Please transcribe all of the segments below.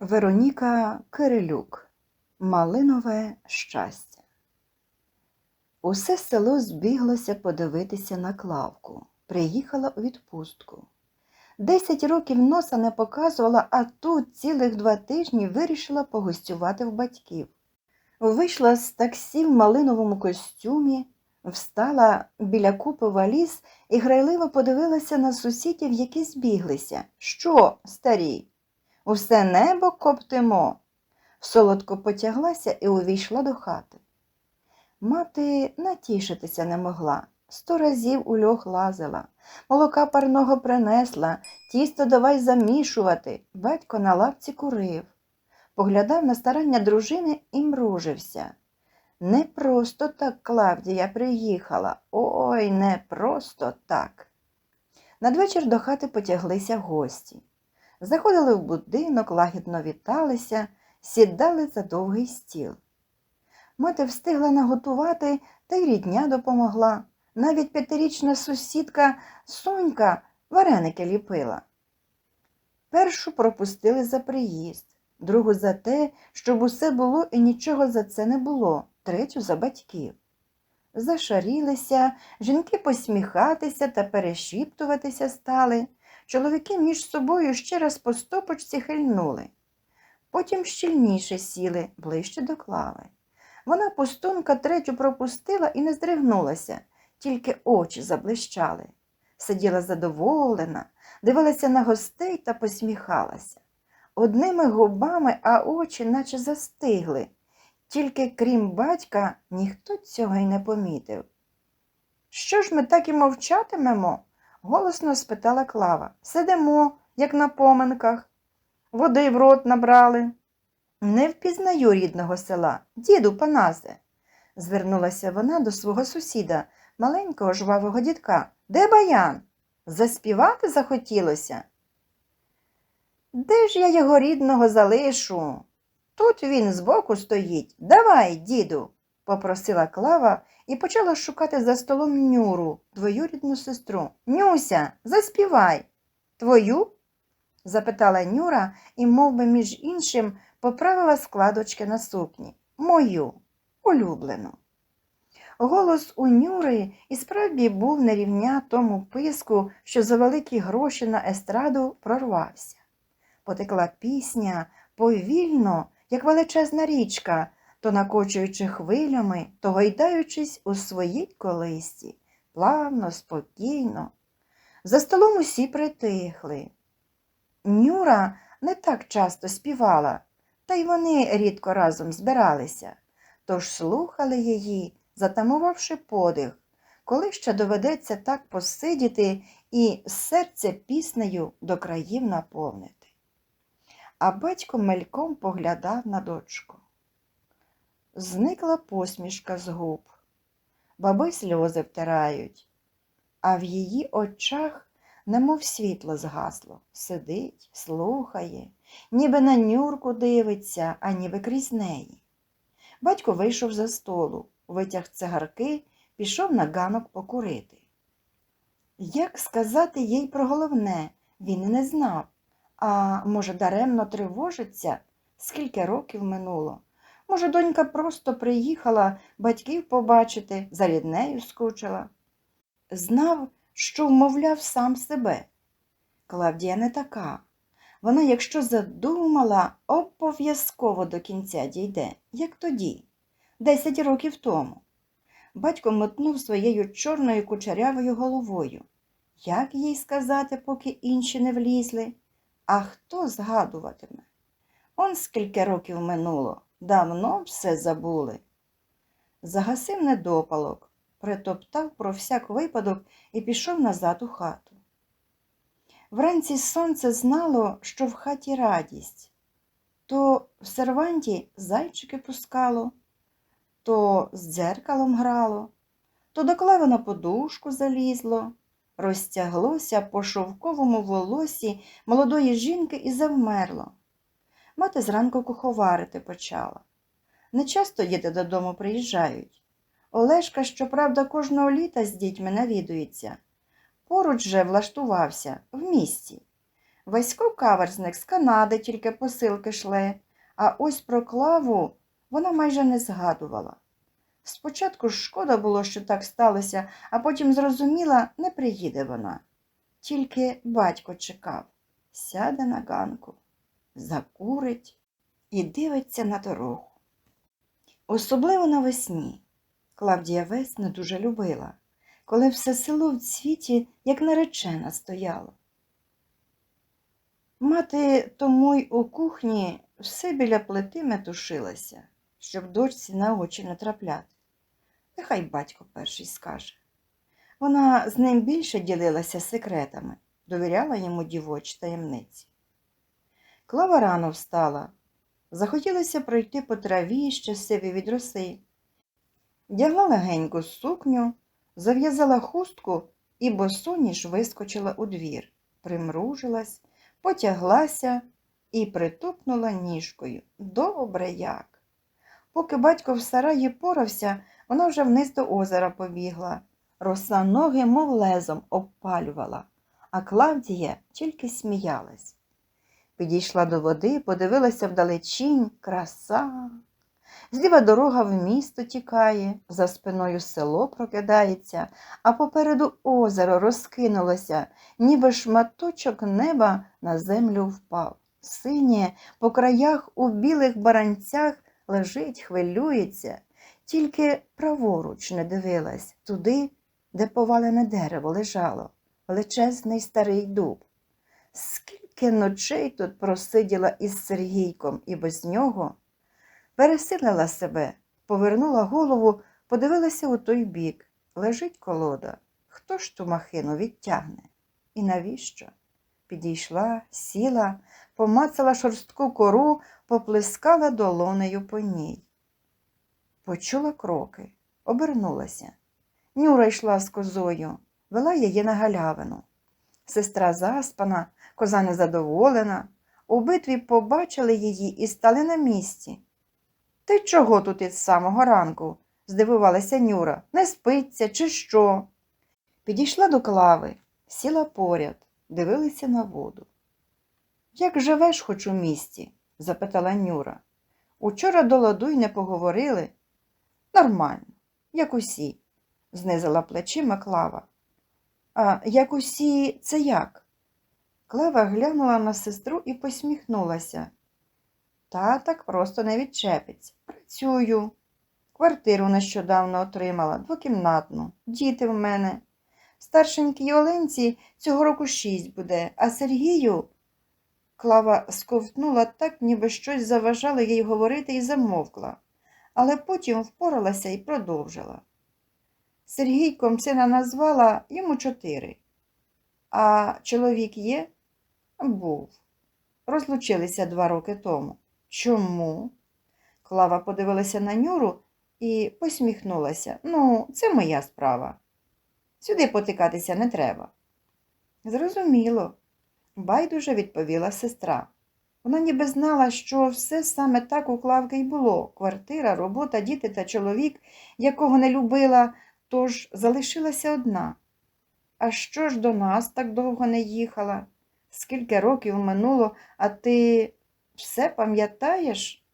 Вероніка Кирилюк Малинове щастя. Усе село збіглося подивитися на Клавку. Приїхала у відпустку. Десять років носа не показувала, а тут цілих два тижні вирішила погостювати в батьків. Вийшла з таксі в малиновому костюмі, встала біля купи валіз і грайливо подивилася на сусідів, які збіглися. Що, старі? Усе небо коптимо. Солодко потяглася і увійшла до хати. Мати натішитися не могла. Сто разів у льох лазила, молока парного принесла, тісто давай замішувати. Батько на лавці курив. Поглядав на старання дружини і мружився. Не просто так Клавдія приїхала. Ой, не просто так. Надвечір до хати потяглися гості. Заходили в будинок, лагідно віталися, сідали за довгий стіл. Мати встигла наготувати, та й рідня допомогла. Навіть п'ятирічна сусідка Сонька вареники ліпила. Першу пропустили за приїзд, другу за те, щоб усе було і нічого за це не було, третю за батьків. Зашарілися, жінки посміхатися та перешіптуватися стали. Чоловіки між собою ще раз по стопочці хильнули. Потім щільніше сіли, ближче до клави. Вона пустунка третю пропустила і не здригнулася, тільки очі заблищали. Сиділа задоволена, дивилася на гостей та посміхалася. Одними губами, а очі наче застигли. Тільки крім батька, ніхто цього й не помітив. Що ж ми так і мовчатимемо? Голосно спитала Клава. Сидимо, як на поминках. Води в рот набрали. Не впізнаю рідного села, діду Панасе, звернулася вона до свого сусіда, маленького жвавого дідка. Де баян? Заспівати захотілося? Де ж я його рідного залишу? Тут він збоку стоїть. Давай, діду, попросила Клава і почала шукати за столом Нюру, двоюрідну сестру. Нюся, заспівай. Твою? запитала Нюра і, мов би, між іншим, поправила складочки на сукні. Мою, улюблену. Голос у Нюри і справді був не рівня тому писку, що за великі гроші на естраду прорвався. Потекла пісня повільно, як величезна річка, то накочуючи хвилями, то гойдаючись у своїй колисці, плавно, спокійно. За столом усі притихли. Нюра не так часто співала, та й вони рідко разом збиралися, тож слухали її, затамувавши подих, коли ще доведеться так посидіти і серце піснею до країв наповнити. А батько мельком поглядав на дочку. Зникла посмішка з губ, баби сльози втирають, а в її очах немов світло згасло, сидить, слухає, ніби на нюрку дивиться, а ніби крізь неї. Батько вийшов за столу, витяг цигарки, пішов на ганок покурити. Як сказати їй про головне, він не знав, а може, даремно тривожиться, скільки років минуло. Може, донька просто приїхала батьків побачити, за ріднею скучила. Знав, що вмовляв сам себе. Клавдія не така. Вона, якщо задумала, обов'язково до кінця дійде, як тоді, десять років тому. Батько мотнув своєю чорною кучерявою головою. Як їй сказати, поки інші не влізли? А хто згадуватиме? Он скільки років минуло, давно все забули. Загасив недопалок, притоптав про всяк випадок і пішов назад у хату. Вранці сонце знало, що в хаті радість. То в серванті зайчики пускало, то з дзеркалом грало, то до клави на подушку залізло, розтяглося по шовковому волосі молодої жінки і завмерло. Мати зранку куховарити почала. Не часто діти додому приїжджають. Олешка, щоправда, кожного літа з дітьми навідується. Поруч же влаштувався в місті. Васько каверзник з Канади тільки посилки шле, а ось про клаву вона майже не згадувала. Спочатку шкода було, що так сталося, а потім зрозуміла, не приїде вона. Тільки батько чекав, сяде на ганку, закурить і дивиться на дорогу. Особливо навесні. Клавдія весну дуже любила, коли все село в цвіті, як наречена, стояло. Мати тому й у кухні все біля плити метушилася, щоб дочці на очі не трапляти. Нехай батько перший скаже. Вона з ним більше ділилася секретами, довіряла йому дівочі таємниці. Клава рано встала. Захотілося пройти по траві, що сиві від роси. Дягла легеньку сукню, зав'язала хустку і босоніж вискочила у двір, примружилась, потяглася і притупнула ніжкою. Добре як. Поки батько в сараї порався, вона вже вниз до озера побігла. Роса ноги, мов лезом, обпалювала, а Клавдія тільки сміялась. Підійшла до води, подивилася вдалечінь, краса. Зліва дорога в місто тікає, за спиною село прокидається, а попереду озеро розкинулося, ніби шматочок неба на землю впав. Синє по краях у білих баранцях лежить, хвилюється, тільки праворуч не дивилась туди, де повалене дерево лежало, величезний старий дуб. Скільки ночей тут просиділа із Сергійком і без нього, пересилила себе, повернула голову, подивилася у той бік. Лежить колода. Хто ж ту махину відтягне? І навіщо? Підійшла, сіла, помацала шорстку кору, поплескала долонею по ній. Почула кроки, обернулася. Нюра йшла з козою, вела її на галявину. Сестра заспана, коза незадоволена. У битві побачили її і стали на місці. Ти чого тут із самого ранку? здивувалася Нюра. Не спиться, чи що? Підійшла до клави, сіла поряд, дивилися на воду. Як живеш хоч у місті? запитала Нюра. Учора до ладу й не поговорили. Нормально, як усі, знизила плечима клава. А як усі, це як? Клава глянула на сестру і посміхнулася. Та так просто не відчепиться. Працюю. Квартиру нещодавно отримала, двокімнатну, діти в мене. Старшенькій Оленці цього року шість буде, а Сергію. Клава сковтнула так, ніби щось заважало їй говорити і замовкла, але потім впоралася і продовжила. Сергійком сина назвала йому чотири. А чоловік є? Був. Розлучилися два роки тому. Чому? Клава подивилася на Нюру і посміхнулася. Ну, це моя справа. Сюди потикатися не треба. Зрозуміло, байдуже відповіла сестра. Вона ніби знала, що все саме так у Клавки й було квартира, робота, діти та чоловік, якого не любила, тож залишилася одна. А що ж до нас так довго не їхала? Скільки років минуло, а ти все пам'ятаєш?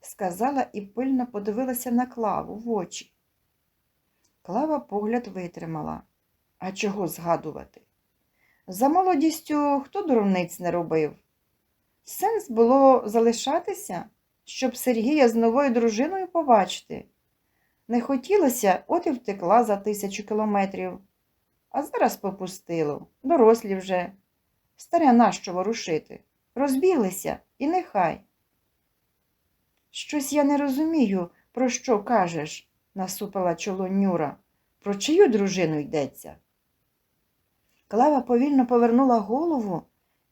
сказала і пильно подивилася на клаву в очі. Клава погляд витримала. А чого згадувати? За молодістю хто дурниць не робив? Сенс було залишатися, щоб Сергія з новою дружиною побачити. Не хотілося, от і втекла за тисячу кілометрів. А зараз попустило, дорослі вже. Старе нащо ворушити? Розбіглися і нехай. Щось я не розумію, про що кажеш, насупила чоло Нюра. Про чию дружину йдеться? Клава повільно повернула голову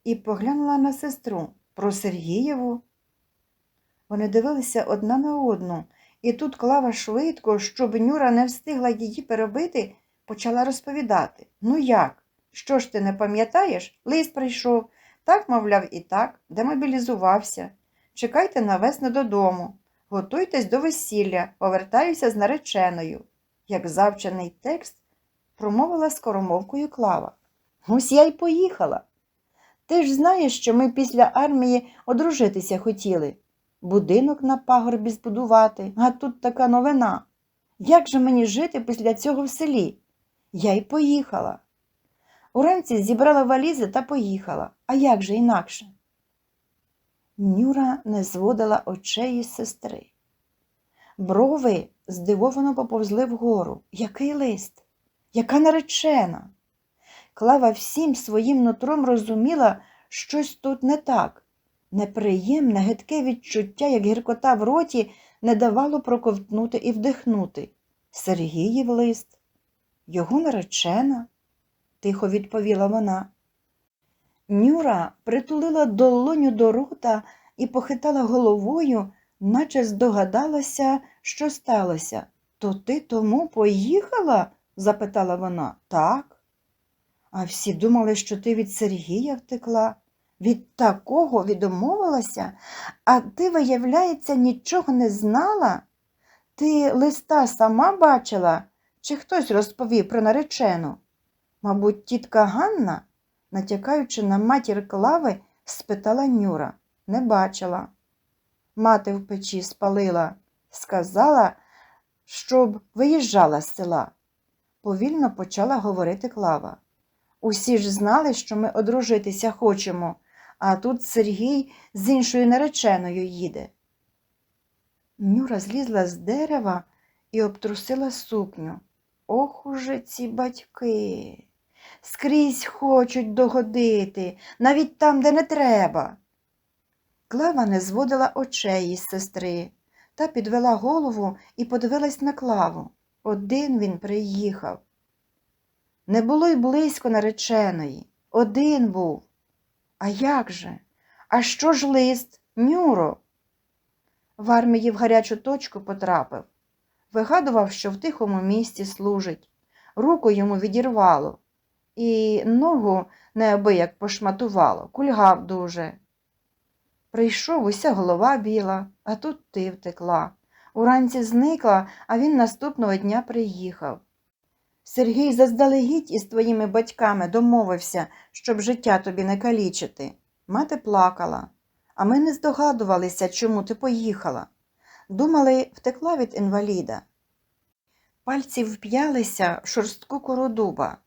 і поглянула на сестру про Сергієву. Вони дивилися одна на одну, і тут Клава швидко, щоб Нюра не встигла її перебити, почала розповідати. Ну як? Що ж ти не пам'ятаєш? Лист прийшов, так, мовляв, і так, демобілізувався. Чекайте на весну додому, готуйтесь до весілля, повертаюся з нареченою, як завчений текст промовила скоромовкою Клава. Ось я й поїхала. Ти ж знаєш, що ми після армії одружитися хотіли, будинок на пагорбі збудувати, а тут така новина. Як же мені жити після цього в селі? Я й поїхала. Уранці зібрала валізи та поїхала. А як же інакше? Нюра не зводила очей із сестри. Брови здивовано поповзли вгору. Який лист? Яка наречена? Клава всім своїм нутром розуміла, щось тут не так. Неприємне, гидке відчуття, як гіркота в роті, не давало проковтнути і вдихнути. Сергіїв лист. Його наречена, тихо відповіла вона. Нюра притулила долоню до рота і похитала головою, наче здогадалася, що сталося. То ти тому поїхала? запитала вона. Так. А всі думали, що ти від Сергія втекла. Від такого відмовилася, а ти, виявляється, нічого не знала? Ти листа сама бачила, чи хтось розповів про наречену? Мабуть, тітка Ганна, натякаючи на матір Клави, спитала Нюра. Не бачила. Мати в печі спалила, сказала, щоб виїжджала з села. Повільно почала говорити Клава. Усі ж знали, що ми одружитися хочемо, а тут Сергій з іншою нареченою їде. Нюра злізла з дерева і обтрусила сукню. Ох уже ці батьки. Скрізь хочуть догодити, навіть там, де не треба. Клава не зводила очей із сестри та підвела голову і подивилась на клаву. Один він приїхав. Не було й близько нареченої. Один був. А як же? А що ж лист, Нюро? В армії в гарячу точку потрапив. Вигадував, що в тихому місці служить. Руку йому відірвало, і ногу неабияк пошматувало, кульгав дуже. Прийшов уся голова біла, а тут ти втекла. Уранці зникла, а він наступного дня приїхав. Сергій заздалегідь із твоїми батьками домовився, щоб життя тобі не калічити. Мати плакала, а ми не здогадувалися, чому ти поїхала. Думали, втекла від інваліда. Пальці вп'ялися в шорстку кору дуба.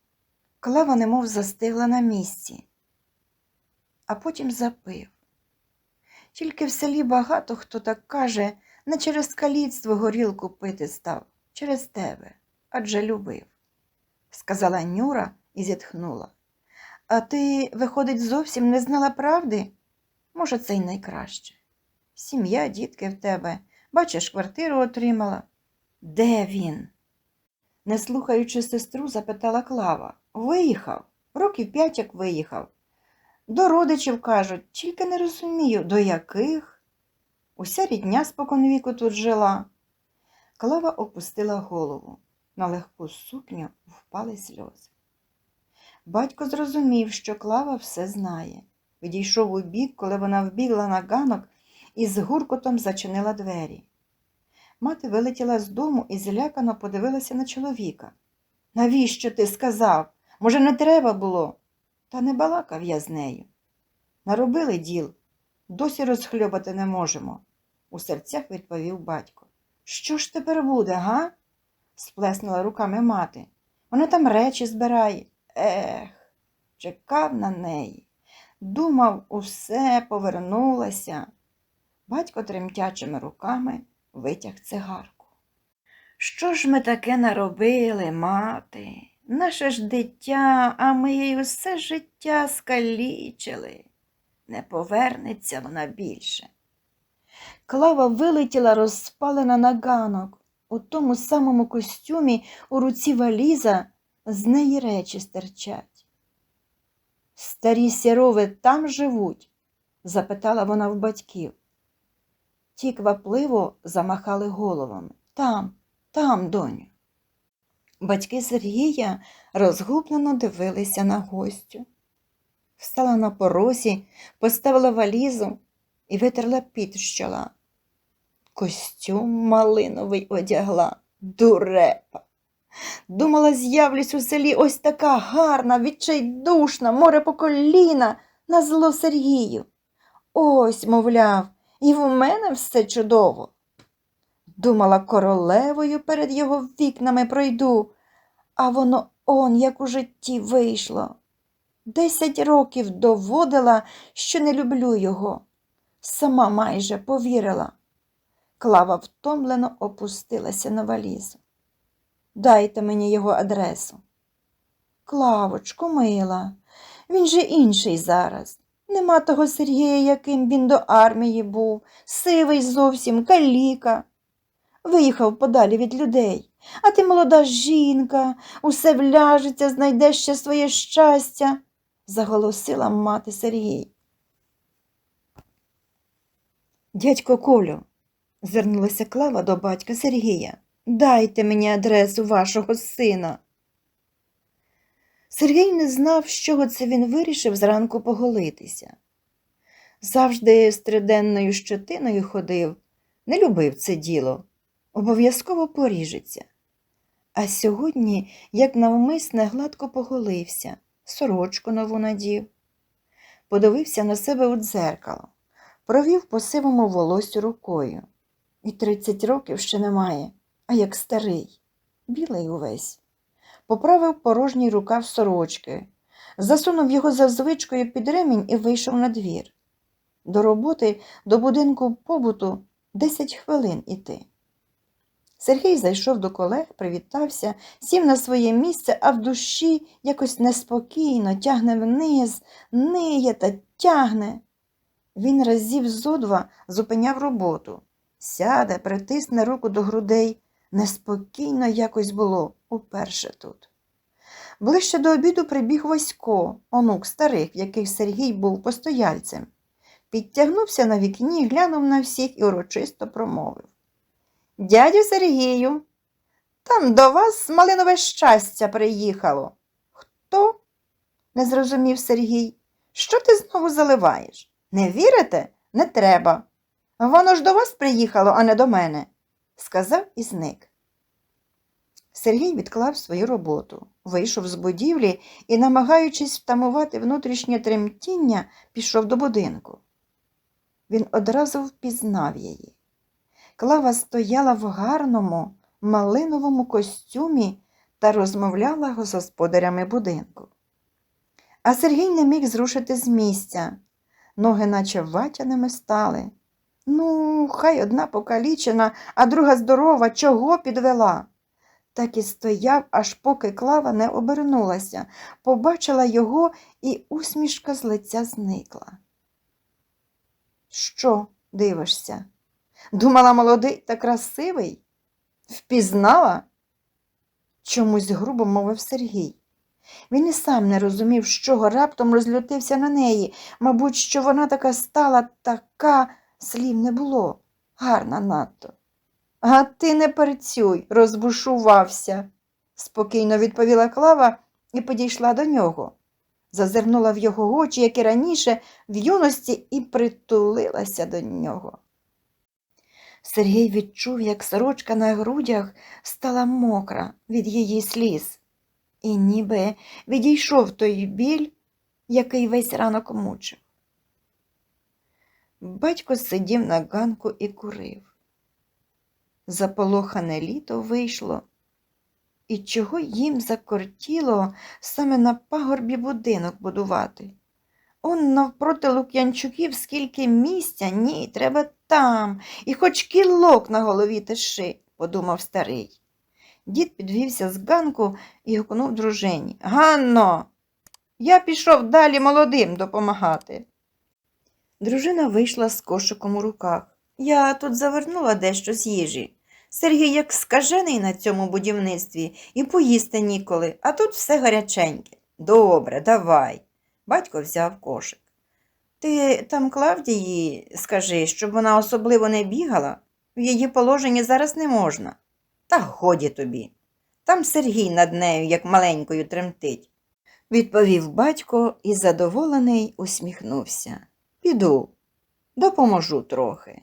Клава немов застигла на місці, а потім запив. Тільки в селі багато хто так каже, не через каліцтво горілку пити став, через тебе, адже любив, сказала Нюра і зітхнула. А ти, виходить, зовсім не знала правди? Може, це й найкраще. Сім'я, дітки в тебе, бачиш, квартиру отримала. Де він? Не слухаючи сестру, запитала Клава. Виїхав, років п'ять як виїхав. До родичів кажуть, тільки не розумію, до яких. Уся рідня споконвіку тут жила. Клава опустила голову. На легку сукню впали сльози. Батько зрозумів, що Клава все знає. Відійшов у бік, коли вона вбігла на ганок і з гуркотом зачинила двері. Мати вилетіла з дому і злякано подивилася на чоловіка. Навіщо ти сказав? Може, не треба було? Та не балакав я з нею. Наробили діл, досі розхльобати не можемо, у серцях відповів батько. Що ж тепер буде, га? Сплеснула руками мати. Вона там речі збирає. Ех, чекав на неї. Думав, усе повернулася. Батько тремтячими руками витяг цигарку. Що ж ми таке наробили, мати? Наше ж дитя, а ми їй усе життя скалічили. Не повернеться вона більше. Клава вилетіла розпалена на ганок. У тому самому костюмі у руці валіза з неї речі стирчать. Старі сірови там живуть? запитала вона в батьків. Ті квапливо замахали головами. Там, там, доню. Батьки Сергія розгублено дивилися на гостю. Встала на порозі, поставила валізу і витерла під з. Костюм малиновий одягла, дурепа. Думала, з'явлюсь у селі ось така гарна, відчайдушна, море по коліна, на зло Сергію. Ось, мовляв, і в мене все чудово. Думала, королевою перед його вікнами пройду, а воно он як у житті вийшло. Десять років доводила, що не люблю його. Сама майже повірила. Клава втомлено опустилася на валізу. Дайте мені його адресу. Клавочко, мила, він же інший зараз. Нема того Сергія, яким він до армії був, сивий зовсім, каліка. Виїхав подалі від людей, а ти молода жінка, усе вляжеться, знайдеш ще своє щастя, заголосила мати Сергій. Дядько Колю, звернулася Клава до батька Сергія. Дайте мені адресу вашого сина. Сергій не знав, з чого це він вирішив зранку поголитися. Завжди з триденною щетиною ходив, не любив це діло, обов'язково поріжеться. А сьогодні, як навмисне, гладко поголився, сорочку нову надів. Подивився на себе у дзеркало, провів по сивому волосю рукою. І тридцять років ще немає, а як старий, білий увесь. Поправив порожній рукав сорочки, засунув його за звичкою під ремінь і вийшов на двір. До роботи, до будинку побуту десять хвилин іти. Сергій зайшов до колег, привітався, сів на своє місце, а в душі якось неспокійно тягне вниз, ниє та тягне. Він разів зо два зупиняв роботу. Сяде, притисне руку до грудей. Неспокійно якось було уперше тут. Ближче до обіду прибіг Васько, онук старих, в яких Сергій був постояльцем. Підтягнувся на вікні, глянув на всіх і урочисто промовив. Дядю Сергію, там до вас малинове щастя приїхало. Хто? не зрозумів Сергій. Що ти знову заливаєш? Не вірите? Не треба. Воно ж до вас приїхало, а не до мене, сказав і зник. Сергій відклав свою роботу, вийшов з будівлі і, намагаючись втамувати внутрішнє тремтіння, пішов до будинку. Він одразу впізнав її. Клава стояла в гарному, малиновому костюмі та розмовляла з господарями будинку. А Сергій не міг зрушити з місця. Ноги наче ватяними стали. Ну, хай одна покалічена, а друга здорова, чого підвела? Так і стояв, аж поки клава не обернулася, побачила його, і усмішка з лиця зникла. Що дивишся? Думала, молодий та красивий? Впізнала? Чомусь грубо мовив Сергій. Він і сам не розумів, з чого раптом розлютився на неї. Мабуть, що вона така стала, така, слів не було, гарна надто. А ти не перцюй, розбушувався, спокійно відповіла Клава і підійшла до нього. Зазирнула в його очі, як і раніше, в юності, і притулилася до нього. Сергій відчув, як сорочка на грудях стала мокра від її сліз, і ніби відійшов той біль, який весь ранок мучив. Батько сидів на ганку і курив. Заполохане літо вийшло, і чого їм закортіло саме на пагорбі будинок будувати? Он навпроти Лук'янчуків скільки місця, ні, треба там, і хоч кілок на голові тиши, подумав старий. Дід підвівся з ганку і гукнув дружині. Ганно, я пішов далі молодим допомагати. Дружина вийшла з кошиком у руках. Я тут завернула дещо з їжі. Сергій як скажений на цьому будівництві і поїсти ніколи, а тут все гаряченьке. Добре, давай. Батько взяв кошик. Ти там Клавдії скажи, щоб вона особливо не бігала, в її положенні зараз не можна. Та годі тобі. Там Сергій над нею, як маленькою, тремтить, відповів батько і задоволений усміхнувся. Піду, допоможу трохи.